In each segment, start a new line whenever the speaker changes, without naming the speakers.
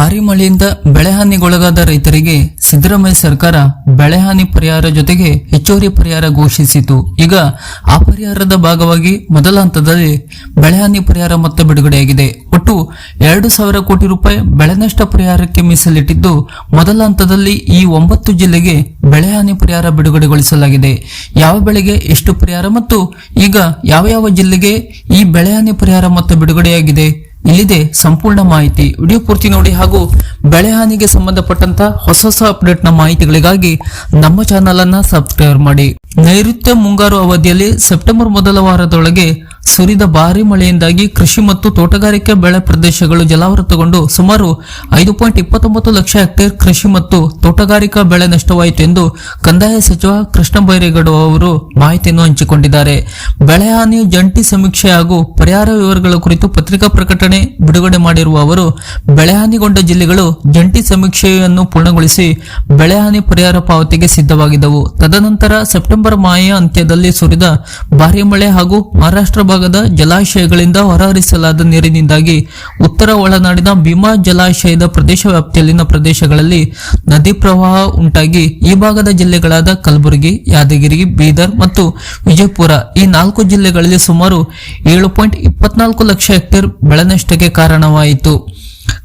ಭಾರಿ ಮಳೆಯಿಂದ ಬೆಳೆಹಾನಿಗೊಳಗಾದ ರೈತರಿಗೆ ಸಿದ್ದರಾಮಯ್ಯ ಸರ್ಕಾರ ಬೆಳೆಹಾನಿ ಪರಿಹಾರ ಜೊತೆಗೆ ಹೆಚ್ಚುವರಿ ಪರಿಹಾರ ಘೋಷಿಸಿತು. ಈಗ ಆ ಪರಿಹಾರದ ಭಾಗವಾಗಿ ಮೊದಲ ಹಂತದಲ್ಲಿ ಬೆಳೆಹಾನಿ ಪರಿಹಾರ ಮೊತ್ತ ಬಿಡುಗಡೆಯಾಗಿದೆ. ಒಟ್ಟು ಎರಡು ಸಾವಿರ ಕೋಟಿ ರೂಪಾಯಿ ಬೆಳೆ ನಷ್ಟ ಪರಿಹಾರಕ್ಕೆ ಮೀಸಲಿಟ್ಟಿದ್ದು ಮೊದಲ ಹಂತದಲ್ಲಿ ಈ ಒಂಬತ್ತು ಜಿಲ್ಲೆಗೆ ಬೆಳೆಹಾನಿ ಪರಿಹಾರ ಬಿಡುಗಡೆಗೊಳಿಸಲಾಗಿದೆ. ಯಾವ ಬೆಳೆಗೆ ಎಷ್ಟು ಪರಿಹಾರ ಮತ್ತು ಈಗ ಯಾವ ಯಾವ ಜಿಲ್ಲೆಗೆ ಈ ಬೆಳೆಹಾನಿ ಪರಿಹಾರ ಮೊತ್ತ ಬಿಡುಗಡೆಯಾಗಿದೆ? ಇಲ್ಲಿದೆ ಸಂಪೂರ್ಣ ಮಾಹಿತಿ. ವಿಡಿಯೋ ಪೂರ್ತಿ ನೋಡಿ ಹಾಗೂ ಬೆಳೆ ಹಾನಿಗೆ ಸಂಬಂಧಪಟ್ಟಂತ ಹೊಸ ಹೊಸ ಅಪ್ಡೇಟ್ನ ಮಾಹಿತಿಗಳಿಗಾಗಿ ನಮ್ಮ ಚಾನಲ್ ಅನ್ನ ಸಬ್ಸ್ಕ್ರೈಬ್ ಮಾಡಿ. ನೈಋತ್ಯ ಮುಂಗಾರು ಅವಧಿಯಲ್ಲಿ ಸೆಪ್ಟೆಂಬರ್ ಮೊದಲ ವಾರದೊಳಗೆ ಸುರಿದ ಭಾರಿ ಮಳೆಯಿಂದಾಗಿ ಕೃಷಿ ಮತ್ತು ತೋಟಗಾರಿಕೆ ಬೆಳೆ ಪ್ರದೇಶಗಳು ಜಲಾವೃತಗೊಂಡು ಸುಮಾರು ಐದು ಪಾಯಿಂಟ್ ಇಪ್ಪತ್ತೊಂಬತ್ತು ಲಕ್ಷ ಹೆಕ್ಟೇರ್ ಕೃಷಿ ಮತ್ತು ತೋಟಗಾರಿಕಾ ಬೆಳೆ ನಷ್ಟವಾಯಿತು ಎಂದು ಕಂದಾಯ ಸಚಿವ ಕೃಷ್ಣ ಬೈರೇಗೌಡ ಅವರು ಮಾಹಿತಿಯನ್ನು ಹಂಚಿಕೊಂಡಿದ್ದಾರೆ. ಬೆಳೆ ಹಾನಿ, ಜಂಟಿ ಸಮೀಕ್ಷೆ ಹಾಗೂ ಪರಿಹಾರ ವಿವರಗಳ ಕುರಿತು ಪತ್ರಿಕಾ ಪ್ರಕಟಣೆ ಬಿಡುಗಡೆ ಮಾಡಿರುವ ಅವರು, ಬೆಳೆ ಹಾನಿಗೊಂಡ ಜಿಲ್ಲೆಗಳು ಜಂಟಿ ಸಮೀಕ್ಷೆಯನ್ನು ಪೂರ್ಣಗೊಳಿಸಿ ಬೆಳೆ ಹಾನಿ ಪರಿಹಾರ ಪಾವತಿಗೆ ಸಿದ್ಧವಾಗಿದ್ದವು. ತದನಂತರ ಸೆಪ್ಟೆಂಬರ್ ಮಾಯ ಅಂತ್ಯದಲ್ಲಿ ಸುರಿದ ಭಾರಿ ಮಳೆ ಹಾಗೂ ಮಹಾರಾಷ್ಟ್ರ ಭಾಗದ ಜಲಾಶಯಗಳಿಂದ ಹೊರಹರಿಸಲಾದ ನೀರಿನಿಂದಾಗಿ ಉತ್ತರ ಒಳನಾಡಿನ ಭೀಮಾ ಜಲಾಶಯದ ಪ್ರದೇಶ ವ್ಯಾಪ್ತಿಯಲ್ಲಿನ ಪ್ರದೇಶಗಳಲ್ಲಿ ನದಿ ಪ್ರವಾಹ ಉಂಟಾಗಿ ಈ ಭಾಗದ ಜಿಲ್ಲೆಗಳಾದ ಕಲಬುರಗಿ, ಯಾದಗಿರಿ, ಬೀದರ್ ಮತ್ತು ವಿಜಯಪುರ ಈ ನಾಲ್ಕು ಜಿಲ್ಲೆಗಳಲ್ಲಿ ಸುಮಾರು ಏಳು ಪಾಯಿಂಟ್ ಇಪ್ಪತ್ನಾಲ್ಕು ಲಕ್ಷ ಹೆಕ್ಟೇರ್ ಬೆಳೆ ನಷ್ಟಕ್ಕೆ ಕಾರಣವಾಯಿತು.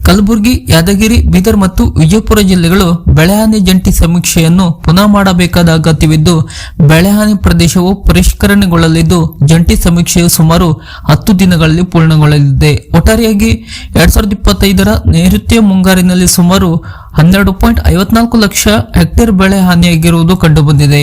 ಕಲಬುರಗಿ, ಯಾದಗಿರಿ, ಬೀದರ್ ಮತ್ತು ವಿಜಯಪುರ ಜಿಲ್ಲೆಗಳು ಬೆಳೆಹಾನಿ ಜಂಟಿ ಸಮೀಕ್ಷೆಯನ್ನು ಪುನಃ ಮಾಡಬೇಕಾದ ಅಗತ್ಯವಿದ್ದು, ಬೆಳೆಹಾನಿ ಪ್ರದೇಶವು ಪರಿಷ್ಕರಣೆಗೊಳ್ಳಲಿದ್ದು, ಜಂಟಿ ಸಮೀಕ್ಷೆಯು ಸುಮಾರು ಹತ್ತು ದಿನಗಳಲ್ಲಿ ಪೂರ್ಣಗೊಳ್ಳಲಿದೆ. ಒಟ್ಟಾರೆಯಾಗಿ ಎರಡ್ ಸಾವಿರದ ಇಪ್ಪತ್ತೈದರ ನೈಋತ್ಯ ಮುಂಗಾರಿನಲ್ಲಿ ಸುಮಾರು ಹನ್ನೆರಡು ಪಾಯಿಂಟ್ ಐವತ್ನಾಲ್ಕು ಲಕ್ಷ ಹೆಕ್ಟೇರ್ ಬೆಳೆ ಹಾನಿಯಾಗಿರುವುದು ಕಂಡುಬಂದಿದೆ.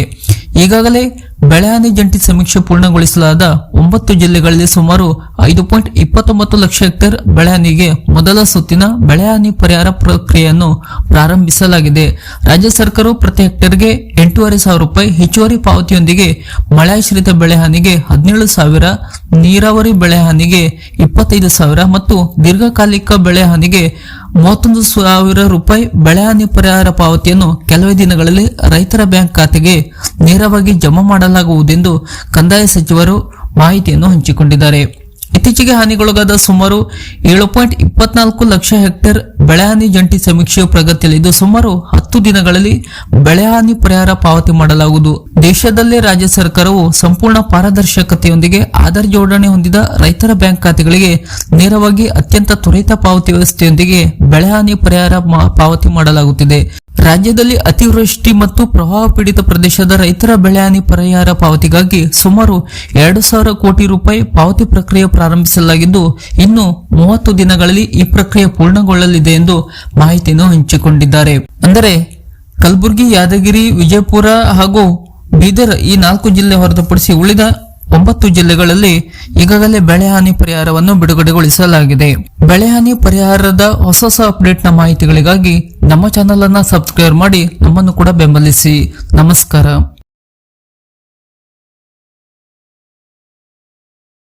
ಈಗಾಗಲೇ ಬೆಳೆಹಾನಿ ಜಂಟಿ ಸಮೀಕ್ಷೆ ಪೂರ್ಣಗೊಳಿಸಲಾದ ಒಂಬತ್ತು ಜಿಲ್ಲೆಗಳಲ್ಲಿ ಸುಮಾರು ಐದು ಪಾಯಿಂಟ್ ಇಪ್ಪತ್ತೊಂಬತ್ತು ಲಕ್ಷ ಹೆಕ್ಟೇರ್ ಬೆಳೆಹಾನಿಗೆ ಮೊದಲ ಸುತ್ತಿನ ಬೆಳೆಹಾನಿ ಪರಿಹಾರ ಪ್ರಕ್ರಿಯೆಯನ್ನು ಪ್ರಾರಂಭಿಸಲಾಗಿದೆ. ರಾಜ್ಯ ಸರ್ಕಾರವು ಪ್ರತಿ ಹೆಕ್ಟೇರ್ಗೆ ಎಂಟೂವರೆ ಸಾವಿರ ರೂಪಾಯಿ ಹೆಚ್ಚುವರಿ ಪಾವತಿಯೊಂದಿಗೆ ಮಳೆಯಾಶ್ರಿತ ಬೆಳೆಹಾನಿಗೆ ಹದಿನೇಳು ಸಾವಿರ, ನೀರಾವರಿ ಬೆಳೆಹಾನಿಗೆ ಇಪ್ಪತ್ತೈದು ಸಾವಿರ ಮತ್ತು ದೀರ್ಘಕಾಲಿಕ ಬೆಳೆಹಾನಿಗೆ ಮೂವತ್ತೊಂದು ಸಾವಿರ ರೂಪಾಯಿ ಬೆಳೆಹಾನಿ ಪರಿಹಾರ ಪಾವತಿಯನ್ನು ಕೆಲವೇ ದಿನಗಳಲ್ಲಿ ರೈತರ ಬ್ಯಾಂಕ್ ಖಾತೆಗೆ ನೇರವಾಗಿ ಜಮಾ ಮಾಡಲಾಗುವುದೆಂದು ಕಂದಾಯ ಸಚಿವರು ಮಾಹಿತಿಯನ್ನು ಹಂಚಿಕೊಂಡಿದ್ದಾರೆ. ಇತ್ತೀಚೆಗೆ ಹಾನಿಗೊಳಗಾದ ಸುಮಾರು ಏಳು ಪಾಯಿಂಟ್ ಇಪ್ಪತ್ನಾಲ್ಕು ಲಕ್ಷ ಹೆಕ್ಟೇರ್ ಬೆಳೆಹಾನಿ ಜಂಟಿ ಸಮೀಕ್ಷೆಯು ಪ್ರಗತಿಯಲ್ಲಿದ್ದು, ಸುಮಾರು ಹತ್ತು ದಿನಗಳಲ್ಲಿ ಬೆಳೆಹಾನಿ ಪರಿಹಾರ ಪಾವತಿ ಮಾಡಲಾಗುವುದು. ದೇಶದಲ್ಲೇ ರಾಜ್ಯ ಸರ್ಕಾರವು ಸಂಪೂರ್ಣ ಪಾರದರ್ಶಕತೆಯೊಂದಿಗೆ ಆಧಾರ್ ಜೋಡಣೆ ಹೊಂದಿದ ರೈತರ ಬ್ಯಾಂಕ್ ಖಾತೆಗಳಿಗೆ ನೇರವಾಗಿ ಅತ್ಯಂತ ತ್ವರಿತ ಪಾವತಿ ವ್ಯವಸ್ಥೆಯೊಂದಿಗೆ ಬೆಳೆಹಾನಿ ಪರಿಹಾರ ಪಾವತಿ ಮಾಡಲಾಗುತ್ತಿದೆ. ರಾಜ್ಯದಲ್ಲಿ ಅತಿವೃಷ್ಟಿ ಮತ್ತು ಪ್ರವಾಹ ಪೀಡಿತ ಪ್ರದೇಶದ ರೈತರ ಬೆಳೆಹಾನಿ ಪರಿಹಾರ ಪಾವತಿಗಾಗಿ ಸುಮಾರು ಎರಡು ಸಾವಿರ ಕೋಟಿ ರೂಪಾಯಿ ಪಾವತಿ ಪ್ರಕ್ರಿಯೆ ಪ್ರಾರಂಭಿಸಲಾಗಿದ್ದು, ಇನ್ನು ಮೂವತ್ತು ದಿನಗಳಲ್ಲಿ ಈ ಪ್ರಕ್ರಿಯೆ ಪೂರ್ಣಗೊಳ್ಳಲಿದೆ ಎಂದು ಮಾಹಿತಿಯನ್ನು ಹಂಚಿಕೊಂಡಿದ್ದಾರೆ. ಅಂದರೆ, ಕಲಬುರಗಿ, ಯಾದಗಿರಿ, ವಿಜಯಪುರ ಹಾಗೂ ಬೀದರ್ ಈ ನಾಲ್ಕು ಜಿಲ್ಲೆ ಹೊರತುಪಡಿಸಿ ಉಳಿದ ಒಂಬತ್ತು ಜಿಲ್ಲೆಗಳಲ್ಲಿ ಈಗಾಗಲೇ ಬೆಳೆ ಹಾನಿ ಪರಿಹಾರವನ್ನು ಬಿಡುಗಡೆಗೊಳಿಸಲಾಗಿದೆ. ಬೆಳೆ ಹಾನಿ ಪರಿಹಾರದ ಹೊಸ ಹೊಸ ಅಪ್ಡೇಟ್ನ ಮಾಹಿತಿಗಳಿಗಾಗಿ ನಮ್ಮ ಚಾನೆಲ್ ಅನ್ನ ಸಬ್ಸ್ಕ್ರೈಬ್ ಮಾಡಿ ನಮ್ಮನ್ನು ಕೂಡ ಬೆಂಬಲಿಸಿ. ನಮಸ್ಕಾರ.